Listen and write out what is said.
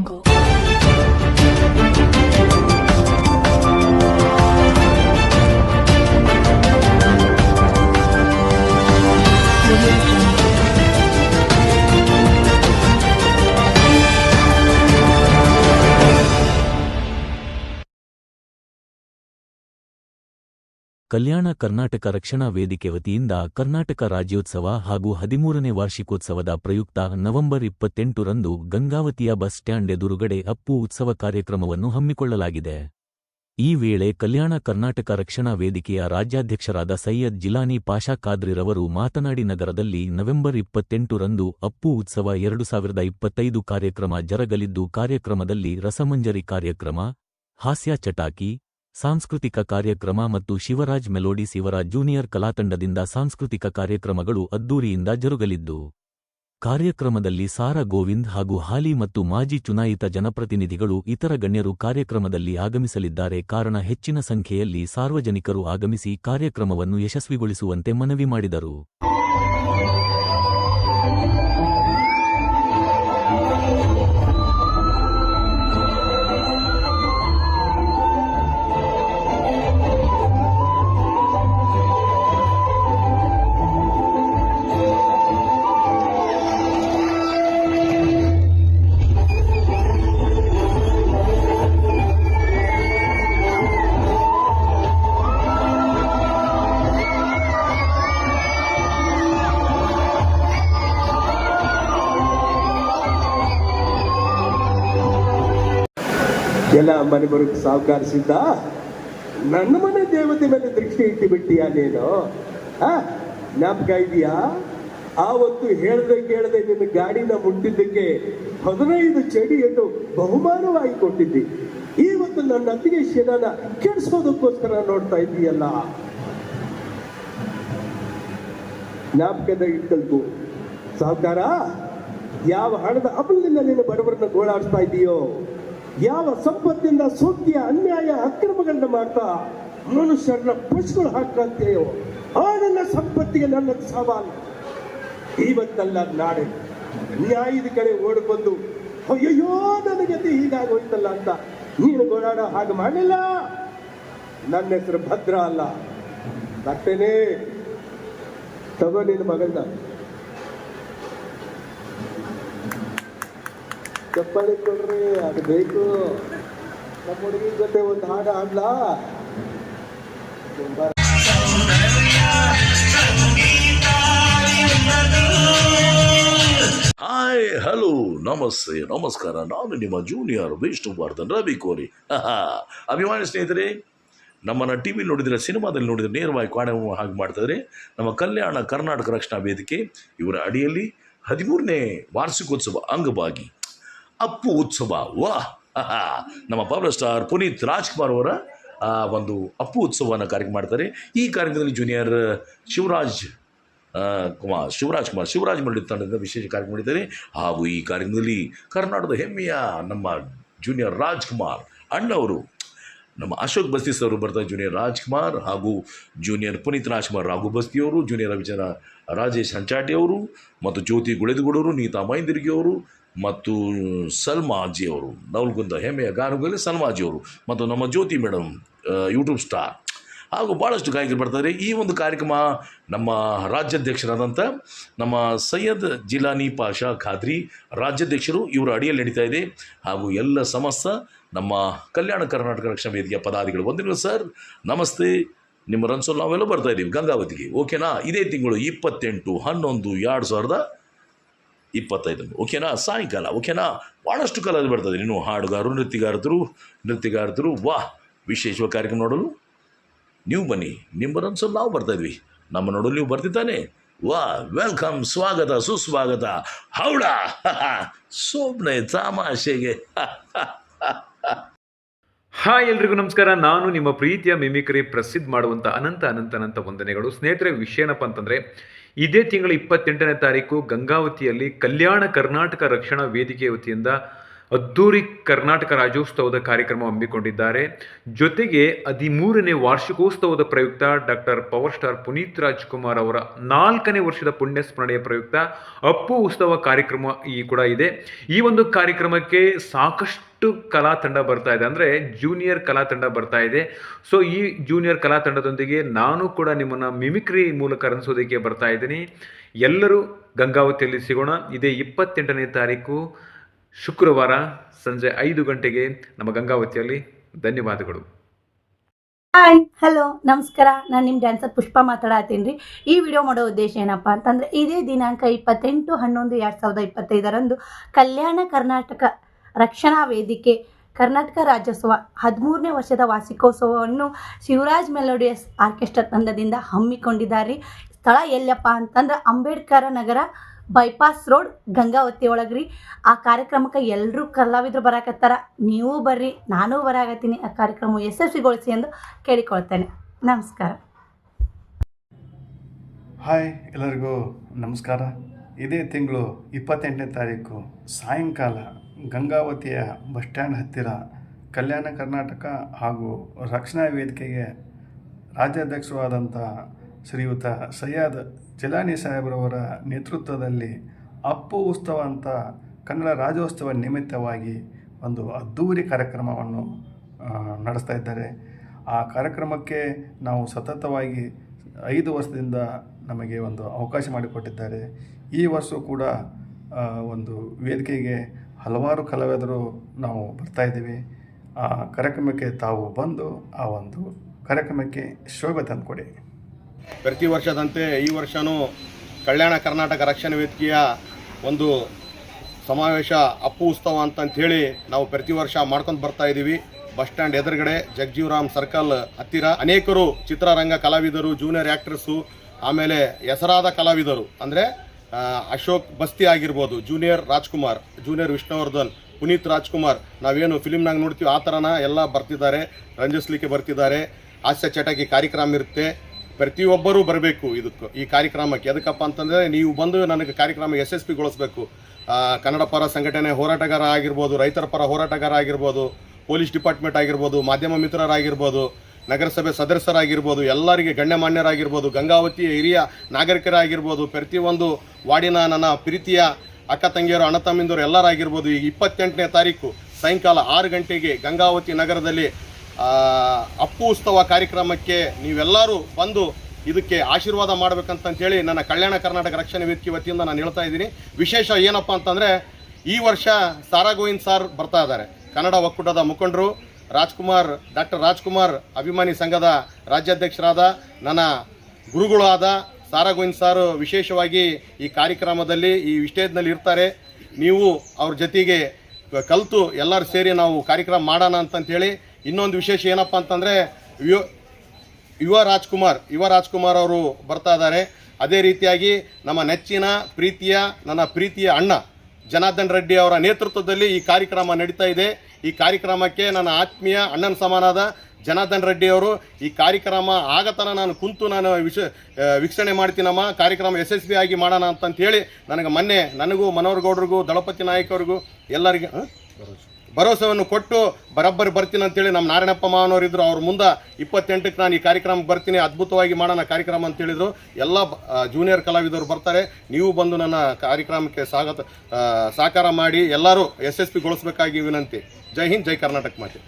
angle Kalyana Karnataka ರಕ್ಷಣಾ ವೇದಿಕೆ ವತಿಯಿಂದ ಕರ್ನಾಟಕ ರಾಜ್ಯೋತ್ಸವ ಹಾಗೂ ಹದಿಮೂರನೇ ವಾರ್ಷಿಕೋತ್ಸವದ ಪ್ರಯುಕ್ತ ನವೆಂಬರ್ ಇಪ್ಪತ್ತೆಂಟರಂದು ಗಂಗಾವತಿಯ ಬಸ್ ಸ್ಟ್ಯಾಂಡ್ ಎದುರುಗಡೆ ಅಪ್ಪು ಉತ್ಸವ ಕಾರ್ಯಕ್ರಮವನ್ನು ಹಮ್ಮಿಕೊಳ್ಳಲಾಗಿದೆ. ಈ ವೇಳೆ ಕಲ್ಯಾಣ ಕರ್ನಾಟಕ ರಕ್ಷಣಾ ವೇದಿಕೆಯ ರಾಜ್ಯಾಧ್ಯಕ್ಷರಾದ ಸೈಯದ್ ಜಿಲಾನಿ ಪಾಷಾ ಖಾದ್ರಿರವರು ಮಾತನಾಡಿ ನಗರದಲ್ಲಿ ನವೆಂಬರ್ ಇಪ್ಪತ್ತೆಂಟರಂದು ಅಪ್ಪು ಉತ್ಸವ ಎರಡು ಸಾವಿರದ ಇಪ್ಪತ್ತೈದು ಕಾರ್ಯಕ್ರಮ ಜರಗಲಿದ್ದು, ಕಾರ್ಯಕ್ರಮದಲ್ಲಿ ರಸಮಂಜರಿ ಕಾರ್ಯಕ್ರಮ, ಹಾಸ್ಯ ಚಟಾಕಿ ಸಾಂಸ್ಕೃತಿಕ ಕಾರ್ಯಕ್ರಮ ಮತ್ತು ಶಿವರಾಜ್ ಮೆಲೋಡಿ ಶಿವರಾಜ್ ಜೂನಿಯರ್ ಕಲಾತಂಡದಿಂದ ಸಾಂಸ್ಕೃತಿಕ ಕಾರ್ಯಕ್ರಮಗಳು ಅದ್ದೂರಿಯಿಂದ ಜರುಗಲಿದ್ದು, ಕಾರ್ಯಕ್ರಮದಲ್ಲಿ ಸಾರಾ ಗೋವಿಂದ್ ಹಾಗೂ ಹಾಲಿ ಮತ್ತು ಮಾಜಿ ಚುನಾಯಿತ ಜನಪ್ರತಿನಿಧಿಗಳು ಇತರ ಗಣ್ಯರು ಕಾರ್ಯಕ್ರಮದಲ್ಲಿ ಆಗಮಿಸಲಿದ್ದಾರೆ. ಕಾರಣ ಹೆಚ್ಚಿನ ಸಂಖ್ಯೆಯಲ್ಲಿ ಸಾರ್ವಜನಿಕರು ಆಗಮಿಸಿ ಕಾರ್ಯಕ್ರಮವನ್ನು ಯಶಸ್ವಿಗೊಳಿಸುವಂತೆ ಮನವಿ ಮಾಡಿದರು. ಎಲ್ಲ ಮನೆ ಬರೋಕ್ಕೆ ಸಹಕಾರಿಸಿದ್ದ ನನ್ನ ಮನೆ ದೇವತೆ ಮೇಲೆ ದೃಷ್ಟಿ ಇಟ್ಟು ಬಿಟ್ಟಿಯಾ ನೀನು ಜ್ಞಾಪಕ ಇದೆಯಾ? ಆವತ್ತು ಹೇಳ್ದೆ ಕೇಳದೆ ನಿನ್ನ ಗಾಡಿನ ಮುಟ್ಟಿದ್ದಕ್ಕೆ ಹದಿನೈದು ಚಡಿಯನ್ನು ಬಹುಮಾನವಾಗಿ ಕೊಟ್ಟಿದ್ದಿ. ಇವತ್ತು ನನ್ನ ಅತ್ತಿಗೆ ಶಿರನ ಕೆಡಿಸೋದಕ್ಕೋಸ್ಕರ ನೋಡ್ತಾ ಇದ್ದೀಯಲ್ಲ? ಜ್ಞಾಪಕದ ಇಟ್ಕಲ್ಕು. ಸಹಕಾರ ಯಾವ ಹಣದ ಅಮಲಿನಿಂದ ನೀನು ಬಡವರನ್ನ ಗೋಳಾಡಿಸ್ತಾ ಇದೆಯೋ? ಯಾವ ಸಂಪತ್ತಿಂದ ಸುದ್ದಿಯ ಅನ್ಯಾಯ ಅಕ್ರಮಗಳನ್ನ ಮಾಡ್ತಾ ಮನುಷ್ಯರನ್ನ ಪಶುಗಳು ಹಾಕಂತೆಯೋ ಆ ನನ್ನ ಸಂಪತ್ತಿಗೆ ನನ್ನ ಸವಾಲು. ಇವತ್ತಲ್ಲ ನಾಳೆ ನ್ಯಾಯದ ಕಡೆ ಓಡಿಕೊಂಡು, ಅಯ್ಯಯ್ಯೋ, ನನಗೆ ಹೀಗಾಗಿ ಹೀಗಾಗೋಯ್ತಲ್ಲ ಅಂತ ನೀನು ಓಡಾಡೋ ಹಾಗೆ ಮಾಡಲಿಲ್ಲ ನನ್ನ ಹೆಸರು ಭದ್ರ ಅಲ್ಲ. ಬರ್ತೇನೆ. ತಗೋ ನಿನ್ನ ಮಗನ್ನ ಚಪ್ಪಾಳಿ ಕೊಡ್ರಿ, ಅದು ಬೇಕು. ನಮ್ಮ ಹುಡುಗಿ ಜೊತೆ ಒಂದು ಹಾಡ ಹಾಡ್ಲಾ? ಹಾಯ್ ಹಲೋ ನಮಸ್ತೆ, ನಮಸ್ಕಾರ. ನಾನು ನಿಮ್ಮ ಜೂನಿಯರ್ ವಿಷ್ಣುವರ್ಧನ್ ರವಿ ಕೋರಿ. ಅಭಿಮಾನಿ ಸ್ನೇಹಿತರೆ, ನಮ್ಮನ್ನು ಟಿ ವಿ ನೋಡಿದರೆ, ಸಿನಿಮಾದಲ್ಲಿ ನೋಡಿದರೆ ನೇರವಾಗಿ ಕಾಣೆ ಹಾಗೆ ಮಾಡ್ತಿದ್ರೆ. ನಮ್ಮ ಕಲ್ಯಾಣ ಕರ್ನಾಟಕ ರಕ್ಷಣಾ ವೇದಿಕೆ ಇವರ ಅಡಿಯಲ್ಲಿ ಹದಿಮೂರನೇ ವಾರ್ಷಿಕೋತ್ಸವ ಅಂಗವಾಗಿ ಅಪ್ಪು ಉತ್ಸವ. ವಾಹ್ ನಮ್ಮ ಪವರ್ ಸ್ಟಾರ್ ಪುನೀತ್ ರಾಜ್ಕುಮಾರ್ ಅವರ ಒಂದು ಅಪ್ಪು ಉತ್ಸವವನ್ನು ಕಾರ್ಯಕ್ರಮ ಮಾಡ್ತಾರೆ. ಈ ಕಾರ್ಯಕ್ರಮದಲ್ಲಿ ಜೂನಿಯರ್ ಶಿವರಾಜ್ ಕುಮಾರ್ ಶಿವರಾಜ್ ಕುಮಾರ್, ಶಿವರಾಜ್ ಮಂಡಳಿ ತಂಡದಿಂದ ವಿಶೇಷ ಕಾರ್ಯಕ್ರಮ ಮಾಡಿದ್ದಾರೆ. ಹಾಗೂ ಈ ಕಾರ್ಯಕ್ರಮದಲ್ಲಿ ಕರ್ನಾಟಕದ ಹೆಮ್ಮೆಯ ನಮ್ಮ ಜೂನಿಯರ್ ರಾಜ್ಕುಮಾರ್ ಅಣ್ಣವರು, ನಮ್ಮ ಅಶೋಕ್ ಬಸ್ತಿ ಅವರು ಬರ್ತಾರೆ ಜೂನಿಯರ್ ರಾಜ್ಕುಮಾರ್ ಹಾಗೂ ಜೂನಿಯರ್ ಪುನೀತ್ ರಾಜ್ಕುಮಾರ್, ರಾಘು ಬಸ್ತಿಯವರು ಜೂನಿಯರ್ ರವಿಚಂದ್ರ, ರಾಜೇಶ್ ಹಂಚಾಟಿ ಅವರು, ಮತ್ತು ಜ್ಯೋತಿ ಗುಳೆದುಗೂಡವರು ನೀತಾ ಮೈಂದಿರ್ಗಿ ಅವರು ಮತ್ತು ಸಲ್ಮಾ ಅಜ್ಜಿ ಅವರು ನವಲ್ಗುಂದ ಹೆಮ್ಮೆಯ ಗಾನಗಳಲ್ಲಿ ಸಲ್ಮಾ ಅಜ್ಜಿ ಅವರು ಮತ್ತು ನಮ್ಮ ಜ್ಯೋತಿ ಮೇಡಮ್ ಯೂಟ್ಯೂಬ್ ಸ್ಟಾರ್ ಹಾಗೂ ಭಾಳಷ್ಟು ಗಾಯಕರು ಬರ್ತಾರೆ. ಈ ಒಂದು ಕಾರ್ಯಕ್ರಮ ನಮ್ಮ ರಾಜ್ಯಾಧ್ಯಕ್ಷರಾದಂಥ ನಮ್ಮ ಸೈಯದ್ ಜಿಲಾನಿ ಪಾಷಾ ಖಾದ್ರಿ ರಾಜ್ಯಾಧ್ಯಕ್ಷರು ಇವರ ಅಡಿಯಲ್ಲಿ ನಡೀತಾ ಇದೆ. ಹಾಗೂ ಎಲ್ಲ ಸಮಸ್ತ ನಮ್ಮ ಕಲ್ಯಾಣ ಕರ್ನಾಟಕ ರಕ್ಷಣಾ ವೇದಿಕೆಯ ಪದಾಧಿಗಳು ಬಂದಿರುವ ಸರ್, ನಮಸ್ತೆ. ನಿಮ್ಮ ರನ್ಸೋಲ್ ನಾವೆಲ್ಲ ಬರ್ತಾ ಇದ್ದೀವಿ ಗಂಗಾವತಿಗೆ. ಓಕೆನಾ? ಇದೇ ತಿಂಗಳು ಇಪ್ಪತ್ತೆಂಟು, ಹನ್ನೊಂದು, ಎರಡು ಸಾವಿರದ ಇಪ್ಪತ್ತೈದು. ಓಕೆನಾ? ಸಾಯಂಕಾಲ, ಓಕೆನಾ? ಭಾಳಷ್ಟು ಕಾಲ ಬರ್ತದೆ. ನೀನು ಹಾಡುಗಾರರು, ನೃತ್ಯಗಾರರು ನೃತ್ಯಗಾರರು, ವಾ, ವಿಶೇಷ ಕಾರ್ಯಕ್ರಮ ನೋಡಲು ನೀವು ಬನ್ನಿ. ನಿಮ್ಮ ಸ್ವಲ್ಪ ನಾವು ಬರ್ತಾ ಇದ್ವಿ. ನಮ್ಮ ನೋಡಲು ನೀವು ಬರ್ತಿದ್ದಾನೆ. ವಾ, ವೆಲ್ಕಮ್, ಸ್ವಾಗತ, ಸುಸ್ವಾಗತ. ಹೌಡಾ ಸೋಬ್ನೆ ತಮಾಷೆಗೆ. ಹಾಯ್ ಎಲ್ರಿಗೂ ನಮಸ್ಕಾರ. ನಾನು ನಿಮ್ಮ ಪ್ರೀತಿಯ ಮಿಮಿಕ್ರಿ ಪ್ರಸಿದ್ಧ ಮಾಡುವಂಥ ಅನಂತ ಅನಂತ ಅನಂತ ವಂದನೆಗಳು. ಸ್ನೇಹಿತರೆ, ವಿಷಯ ಏನಪ್ಪ ಅಂತಂದರೆ ಇದೇ ತಿಂಗಳ ಇಪ್ಪತ್ತೆಂಟನೇ ತಾರೀಕು ಗಂಗಾವತಿಯಲ್ಲಿ ಕಲ್ಯಾಣ ಕರ್ನಾಟಕ ರಕ್ಷಣಾ ವೇದಿಕೆ ವತಿಯಿಂದ ಅದ್ದೂರಿ ಕರ್ನಾಟಕ ರಾಜ್ಯೋತ್ಸವದ ಕಾರ್ಯಕ್ರಮ ಹಮ್ಮಿಕೊಂಡಿದ್ದಾರೆ. ಜೊತೆಗೆ ಹದಿಮೂರನೇ ವಾರ್ಷಿಕೋತ್ಸವದ ಪ್ರಯುಕ್ತ doctor power star Puneeth Rajkumar ಅವರ ನಾಲ್ಕನೇ ವರ್ಷದ ಪುಣ್ಯ ಸ್ಮರಣೆಯ ಪ್ರಯುಕ್ತ ಅಪ್ಪು ಉತ್ಸವ ಕಾರ್ಯಕ್ರಮ ಈ ಕೂಡ ಇದೆ. ಈ ಒಂದು ಕಾರ್ಯಕ್ರಮಕ್ಕೆ ಸಾಕಷ್ಟು ಕಲಾ ತಂಡ ಬರ್ತಾ ಇದೆ. ಅಂದರೆ ಜೂನಿಯರ್ ಕಲಾ ತಂಡ ಬರ್ತಾ ಇದೆ. ಸೊ ಈ ಜೂನಿಯರ್ ಕಲಾ ತಂಡದೊಂದಿಗೆ ನಾನು ಕೂಡ ನಿಮ್ಮನ್ನು ಮಿಮಿಕ್ರಿ ಮೂಲಕ ಅನಿಸೋದಕ್ಕೆ ಬರ್ತಾ ಇದ್ದೀನಿ. ಎಲ್ಲರೂ ಗಂಗಾವತಿಯಲ್ಲಿ ಸಿಗೋಣ. ಇದೇ ಇಪ್ಪತ್ತೆಂಟನೇ ತಾರೀಕು, ಶುಕ್ರವಾರ ಸಂಜೆ ಐದು ಗಂಟೆಗೆ ನಮ್ಮ ಗಂಗಾವತಿಯಲ್ಲಿ. ಧನ್ಯವಾದಗಳು. ಹಾಯ್ ಹಲೋ ನಮಸ್ಕಾರ. ನಾನು ನಿಮ್ಮ ಡ್ಯಾನ್ಸರ್ ಪುಷ್ಪ ಮಾತಾಡತ್ತೀನಿ. ರೀ ಈ ವಿಡಿಯೋ ಮಾಡೋ ಉದ್ದೇಶ ಏನಪ್ಪ ಅಂತಂದರೆ ಇದೇ ದಿನಾಂಕ ಇಪ್ಪತ್ತೆಂಟು, ಹನ್ನೊಂದು, ಎರಡು ಸಾವಿರದ ಇಪ್ಪತ್ತೈದರಂದು ಕಲ್ಯಾಣ ಕರ್ನಾಟಕ ರಕ್ಷಣಾ ವೇದಿಕೆ, ಕರ್ನಾಟಕ ರಾಜ್ಯೋತ್ಸವ, ಹದಿಮೂರನೇ ವರ್ಷದ ವಾರ್ಷಿಕೋತ್ಸವವನ್ನು ಶಿವರಾಜ್ ಮೆಲೋಡಿಯಸ್ ಆರ್ಕೆಸ್ಟ್ರಾ ತಂಡದಿಂದ ಹಮ್ಮಿಕೊಂಡಿದ್ದಾರೆ. ಸ್ಥಳ ಎಲ್ಲಪ್ಪ ಅಂತಂದ್ರೆ ಅಂಬೇಡ್ಕರ ನಗರ ಬೈಪಾಸ್ ರೋಡ್, ಗಂಗಾವತಿ ಒಳಗ್ರಿ. ಆ ಕಾರ್ಯಕ್ರಮಕ್ಕೆ ಎಲ್ಲರೂ ಕಲಾವಿದರು ಬರಾಕತ್ತಾರ. ನೀವು ಬರ್ರಿ, ನಾನು ಬರಾಕತ್ತೀನಿ. ಆ ಕಾರ್ಯಕ್ರಮ ಯಶಸ್ವಿಗೊಳಿಸಿ ಎಂದು ಕೇಳಿಕೊಳ್ತೇನೆ. ನಮಸ್ಕಾರ. ಹಾಯ್ ಎಲ್ಲರಿಗೂ ನಮಸ್ಕಾರ. ಇದೇ ತಿಂಗಳು ಇಪ್ಪತ್ತೆಂಟನೇ ತಾರೀಕು ಸಾಯಂಕಾಲ. ಗಂಗಾವತಿಯ ಬಸ್ ಸ್ಟ್ಯಾಂಡ್ ಹತ್ತಿರ ಕಲ್ಯಾಣ ಕರ್ನಾಟಕ ಹಾಗೂ ರಕ್ಷಣಾ ವೇದಿಕೆಗೆ ರಾಜ್ಯಾಧ್ಯಕ್ಷರಾದಂಥ ಶ್ರೀಯುತ ಸಯ್ಯದ್ ಜಲಾನಿ ಸಾಹೇಬ್ರವರ ನೇತೃತ್ವದಲ್ಲಿ ಅಪ್ಪು ಉತ್ಸವ ಅಂತ ಕನ್ನಡ ರಾಜ್ಯೋತ್ಸವ ನಿಮಿತ್ತವಾಗಿ ಒಂದು ಅದ್ಧೂರಿ ಕಾರ್ಯಕ್ರಮವನ್ನು ನಡೆಸ್ತಾ ಇದ್ದಾರೆ. ಆ ಕಾರ್ಯಕ್ರಮಕ್ಕೆ ನಾವು ಸತತವಾಗಿ ಐದು ವರ್ಷದಿಂದ ನಮಗೆ ಒಂದು ಅವಕಾಶ ಮಾಡಿಕೊಟ್ಟಿದ್ದಾರೆ. ಈ ವರ್ಷ ಕೂಡ ಒಂದು ವೇದಿಕೆಗೆ ಹಲವಾರು ಕಲಾವಿದರು ನಾವು ಬರ್ತಾಯಿದ್ದೀವಿ ಆ ಕಾರ್ಯಕ್ರಮಕ್ಕೆ ತಾವು ಬಂದು ಆ ಒಂದು ಕಾರ್ಯಕ್ರಮಕ್ಕೆ ಶೋಭೆ ತಂದುಕೊಡಿ. ಪ್ರತಿ ವರ್ಷದಂತೆ ಈ ವರ್ಷವೂ ಕಲ್ಯಾಣ ಕರ್ನಾಟಕ ರಕ್ಷಣಾ ವೇದಿಕೆಯ ಒಂದು ಸಮಾವೇಶ ಅಪ್ಪು ಉತ್ಸವ ಅಂತಂಥೇಳಿ ನಾವು ಪ್ರತಿ ವರ್ಷ ಮಾಡ್ಕೊಂಡು ಬರ್ತಾ ಇದ್ದೀವಿ. ಬಸ್ ಸ್ಟ್ಯಾಂಡ್ ಎದುರುಗಡೆ ಜಗಜೀವರಾಮ್ ಸರ್ಕಲ್ ಹತ್ತಿರ ಅನೇಕರು ಚಿತ್ರರಂಗ ಕಲಾವಿದರು ಜೂನಿಯರ್ ಆ್ಯಕ್ಟ್ರಸ್ಸು ಆಮೇಲೆ ಹೆಸರಾದ ಕಲಾವಿದರು. ಅಂದರೆ ಅಶೋಕ್ ಬಸ್ತಿ ಆಗಿರ್ಬೋದು, ಜೂನಿಯರ್ ರಾಜ್ಕುಮಾರ್, ಜೂನಿಯರ್ ವಿಷ್ಣುವರ್ಧನ್, ಪುನೀತ್ ರಾಜ್ಕುಮಾರ್, ನಾವೇನು ಫಿಲಿಮ್ನಾಗ ನೋಡ್ತೀವಿ, ಆ ಥರನ ಎಲ್ಲ ಬರ್ತಿದ್ದಾರೆ ರಂಜಿಸ್ಲಿಕ್ಕೆ ಬರ್ತಿದ್ದಾರೆ, ಹಾಸ್ಯ ಚಟಾಕಿ ಕಾರ್ಯಕ್ರಮ ಇರುತ್ತೆ, ಪ್ರತಿಯೊಬ್ಬರೂ ಬರಬೇಕು ಇದಕ್ಕೆ, ಈ ಕಾರ್ಯಕ್ರಮಕ್ಕೆ. ಎದಕ್ಕಪ್ಪ ಅಂತಂದರೆ, ನೀವು ಬಂದು ನನಗೆ ಕಾರ್ಯಕ್ರಮ ಯಶಸ್ವಿಗೊಳಿಸಬೇಕು. ಕನ್ನಡ ಪರ ಸಂಘಟನೆ ಹೋರಾಟಗಾರ ಆಗಿರ್ಬೋದು, ರೈತರ ಪರ ಹೋರಾಟಗಾರ ಆಗಿರ್ಬೋದು, ಪೊಲೀಸ್ ಡಿಪಾರ್ಟ್ಮೆಂಟ್ ಆಗಿರ್ಬೋದು, ಮಾಧ್ಯಮ ಮಿತ್ರರಾಗಿರ್ಬೋದು ನಗರಸಭೆ ಸದಸ್ಯರಾಗಿರ್ಬೋದು, ಎಲ್ಲರಿಗೆ ಗಣ್ಯಮಾನ್ಯರಾಗಿರ್ಬೋದು, ಗಂಗಾವತಿ ಹಿರಿಯ ನಾಗರಿಕರಾಗಿರ್ಬೋದು, ಪ್ರತಿಯೊಂದು ವಾರ್ಡಿನ ನನ್ನ ಪ್ರೀತಿಯ ಅಕ್ಕ ತಂಗಿಯರು, ಅಣ್ಣ ತಮ್ಮಿಂದವರು ಎಲ್ಲರಾಗಿರ್ಬೋದು, ಈ ಇಪ್ಪತ್ತೆಂಟನೇ ತಾರೀಕು ಸಾಯಂಕಾಲ ಆರು ಗಂಟೆಗೆ ಗಂಗಾವತಿ ನಗರದಲ್ಲಿ ಅಪ್ಪು ಉತ್ಸವ ಕಾರ್ಯಕ್ರಮಕ್ಕೆ ನೀವೆಲ್ಲರೂ ಬಂದು ಇದಕ್ಕೆ ಆಶೀರ್ವಾದ ಮಾಡಬೇಕಂತಂತೇಳಿ ನನ್ನ ಕಲ್ಯಾಣ ಕರ್ನಾಟಕ ರಕ್ಷಣೆ ವೇದಿಕೆ ವತಿಯಿಂದ ನಾನು ಹೇಳ್ತಾ ಇದ್ದೀನಿ. ವಿಶೇಷ ಏನಪ್ಪ ಅಂತಂದರೆ ಈ ವರ್ಷ ಸಾರಾ ಗೋವಿಂದ್ ಸಾರ್ ಬರ್ತಾ ಇದ್ದಾರೆ. ಕನ್ನಡ ಒಕ್ಕೂಟದ ಮುಖಂಡರು ರಾಜ್ಕುಮಾರ್, ಡಾಕ್ಟರ್ ರಾಜ್ಕುಮಾರ್ ಅಭಿಮಾನಿ ಸಂಘದ ರಾಜ್ಯಾಧ್ಯಕ್ಷರಾದ ನನ್ನ ಗುರುಗಳಾದ ಸಾರಾ ಗೋವಿಂದ್ ಸಾರು ವಿಶೇಷವಾಗಿ ಈ ಕಾರ್ಯಕ್ರಮದಲ್ಲಿ ಈ ವಿಷಯದಲ್ಲಿ ಇರ್ತಾರೆ. ನೀವು ಅವ್ರ ಜೊತೆಗೆ ಕಲಿತು ಎಲ್ಲರೂ ಸೇರಿ ನಾವು ಕಾರ್ಯಕ್ರಮ ಮಾಡೋಣ ಅಂತಂಥೇಳಿ ಇನ್ನೊಂದು ವಿಶೇಷ ಏನಪ್ಪ ಅಂತಂದರೆ ಯು ಯುವ ರಾಜ್ಕುಮಾರ್ ಯುವ ರಾಜ್ಕುಮಾರ್ ಅವರು ಬರ್ತಾ ಇದ್ದಾರೆ. ಅದೇ ರೀತಿಯಾಗಿ ನಮ್ಮ ನೆಚ್ಚಿನ, ಪ್ರೀತಿಯ, ನನ್ನ ಪ್ರೀತಿಯ ಅಣ್ಣ ಜನಾರ್ದನ್ ರೆಡ್ಡಿ ಅವರ ನೇತೃತ್ವದಲ್ಲಿ ಈ ಕಾರ್ಯಕ್ರಮ ನಡೀತಾ ಇದೆ ಈ ಕಾರ್ಯಕ್ರಮಕ್ಕೆ ನನ್ನ ಆತ್ಮೀಯ ಅಣ್ಣನ ಸಮಾನದ ಜನಾರ್ದನ್ ರೆಡ್ಡಿ ಅವರು, ಈ ಕಾರ್ಯಕ್ರಮ ಆಗತನ ನಾನು ಕುಂತು ನಾನು ವಿಷ ವೀಕ್ಷಣೆ ಮಾಡ್ತೀನಮ್ಮ ಕಾರ್ಯಕ್ರಮ ಯಶಸ್ವಿಯಾಗಿ ಮಾಡೋಣ ಅಂತಂತ ಹೇಳಿ ನನಗೆ ಮೊನ್ನೆ ನನಗೂ ಮನೋಹರ್ ಗೌಡ್ರಿಗೂ, ದಳಪತಿ ನಾಯಕ್ ಅವ್ರಿಗೂ ಎಲ್ಲರಿಗೂ? ಭರವಸೆಯನ್ನು ಕೊಟ್ಟು ಬರೋಬ್ಬರಿ ಬರ್ತೀನಿ ಅಂತೇಳಿ ನಮ್ಮ ನಾರಾಯಣಪ್ಪ ಮಾವನವರು ಅವ್ರ ಮುಂದೆ ಇಪ್ಪತ್ತೆಂಟಕ್ಕೆ ನಾನು ಈ ಕಾರ್ಯಕ್ರಮಕ್ಕೆ ಬರ್ತೀನಿ, ಅದ್ಭುತವಾಗಿ ಮಾಡೋಣ ಕಾರ್ಯಕ್ರಮ ಅಂತೇಳಿದರು ಎಲ್ಲ ಜೂನಿಯರ್ ಕಲಾವಿದರು ಬರ್ತಾರೆ. ನೀವು ಬಂದು ನನ್ನ ಕಾರ್ಯಕ್ರಮಕ್ಕೆ ಸ್ವಾಗತ ಸಹಕಾರ ಮಾಡಿ ಎಲ್ಲರೂ ಯಶಸ್ವಿಗೊಳಿಸಬೇಕಾಗಿ ವಿನಂತಿ. ಜೈ ಹಿಂದ್, ಜೈ ಕರ್ನಾಟಕ ಮಾತೆ.